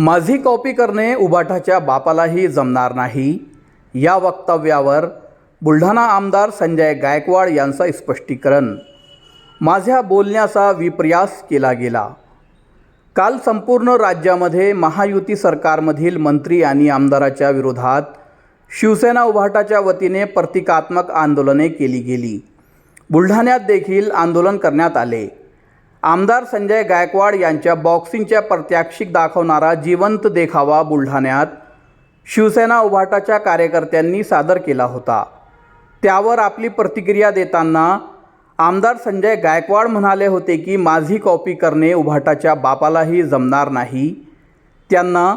माझी कॉपी करणे उबाठाच्या बापालाही जमणार नाही. या वक्तव्यावर बुलढाणा आमदार संजय गायकवाड यांचं स्पष्टीकरण. माझ्या बोलण्याचा विप्रयास केला गेला. काल संपूर्ण राज्यामध्ये महायुती सरकारमधील मंत्री आणि आमदाराच्या विरोधात शिवसेना उभाटाच्या वतीने प्रतिकात्मक आंदोलने केली गेली. बुलढाण्यात देखील आंदोलन करण्यात आले. आमदार संजय गायकवाड यांच्या बॉक्सिंगच्या प्रत्याक्षिक दाखवणारा जिवंत देखावा बुलढाण्यात शिवसेना उभाटाच्या कार्यकर्त्यांनी सादर केला होता. त्यावर आपली प्रतिक्रिया देताना आमदार संजय गायकवाड म्हणाले होते की माझी कॉपी करणे उभाटाच्या बापालाही जमणार नाही. त्यांना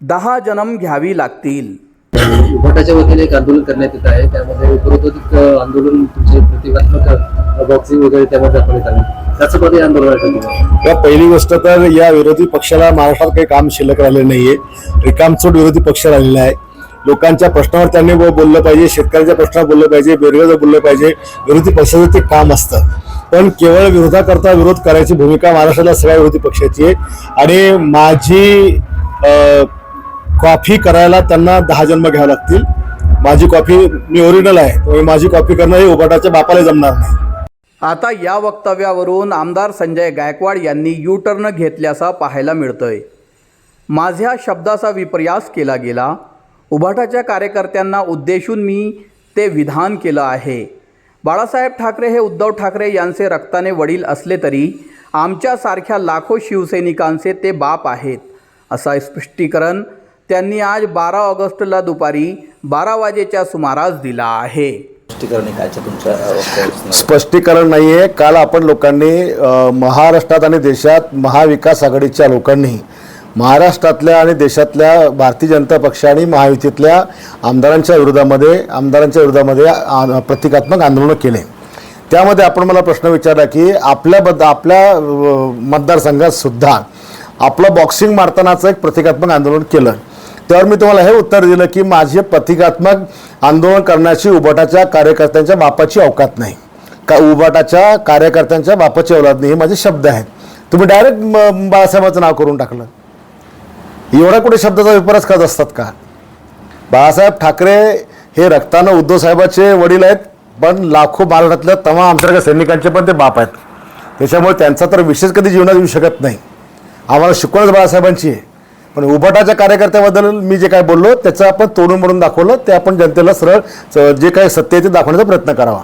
दहा जन्म घ्यावी लागतील. उभाटाच्या वतीने एक आंदोलन करण्यात येत आहे. त्यामध्ये आंदोलन तुमचे प्रतिकात्मक बॉक्सिंग वगैरे त्यामध्ये दाखवण्यात आले त्याचं कधी आंदोलन या पहिली गोष्ट तर या विरोधी पक्षाला महाराष्ट्रात काही काम शिल्लक राहिलेलं नाहीये. रिकामचोट विरोधी पक्ष राहिलेला आहे. लोकांच्या प्रश्नावर त्यांनी बोललं पाहिजे शेतकऱ्यांच्या प्रश्नावर बोललं पाहिजे बेरोजगार बोललं पाहिजे विरोधी पक्षाचं ते काम असतं. पण केवळ विरोधाकरता विरोध करायची भूमिका महाराष्ट्राला सगळ्या विरोधी पक्षाची आहे. आणि माझी कॉफी करायला त्यांना दहा जन्म घ्यावे लागतील. माझी कॉफी मी ओरिजिनल आहे. त्यामुळे माझी कॉफी करणं हे उबाटाच्या बापाला जमणार नाही. आता या वक्तव्यावरून आमदार संजय गायकवाड यांनी यू टर्न घेतल्याचा पाहायला मिळतंय. माझ्या शब्दाचा विपर्यास केला गेला. उभाटाच्या कार्यकर्त्यांना उद्देशून मी ते विधान केलं आहे. बाळासाहेब ठाकरे हे उद्धव ठाकरे यांचे रक्ताने वडील असले तरी आमच्यासारख्या लाखो शिवसैनिकांचे ते बाप आहेत असा स्पष्टीकरण त्यांनी आज बारा ऑगस्टला दुपारी बारा वाजेच्या सुमारास दिला आहे. स्पष्टीकरण आहे तुमच्या स्पष्टीकरण नाहीये. काल आपण लोकांनी महाराष्ट्रात आणि देशात महाविकास आघाडीच्या लोकांनी महाराष्ट्रातल्या आणि देशातल्या भारतीय जनता पक्ष आणि महायुतीतल्या आमदारांच्या विरोधामध्ये आमदारांच्या विरोधामध्ये प्रतिकात्मक आंदोलनं केले. त्यामध्ये आपण मला प्रश्न विचारला की आपल्याबद्द आपल्या मतदारसंघात सुद्धा आपलं बॉक्सिंग मारतानाचं एक प्रतिकात्मक आंदोलन केलं. त्यावर मी तुम्हाला हे उत्तर दिलं की माझे प्रतिकात्मक आंदोलन करण्याची उबाटाच्या कार्यकर्त्यांच्या बापाची अवकात नाही. का उबाटाच्या कार्यकर्त्यांच्या बापाची अवलाद नाही हे माझे शब्द आहेत. तुम्ही डायरेक्ट बाळासाहेबांचं नाव करून टाकलं. एवढा कुठे शब्दाचा विपरास करत असतात का? बाळासाहेब ठाकरे हे रक्तानं उद्धव साहेबाचे वडील आहेत पण लाखो महाराष्ट्रातल्या तमाम आमच्यासारख्या सैनिकांचे पण ते बाप आहेत. त्याच्यामुळे त्यांचा तर विशेष कधी जीवनात येऊ शकत नाही. आम्हाला शिकवणच बाळासाहेबांची आहे. पण उभाटाच्या कार्यकर्त्याबद्दल मी जे काय बोललो त्याचं आपण तोडून म्हणून दाखवलं ते आपण जनतेला सरळ जे काही सत्य आहे ते दाखवण्याचा प्रयत्न करावा.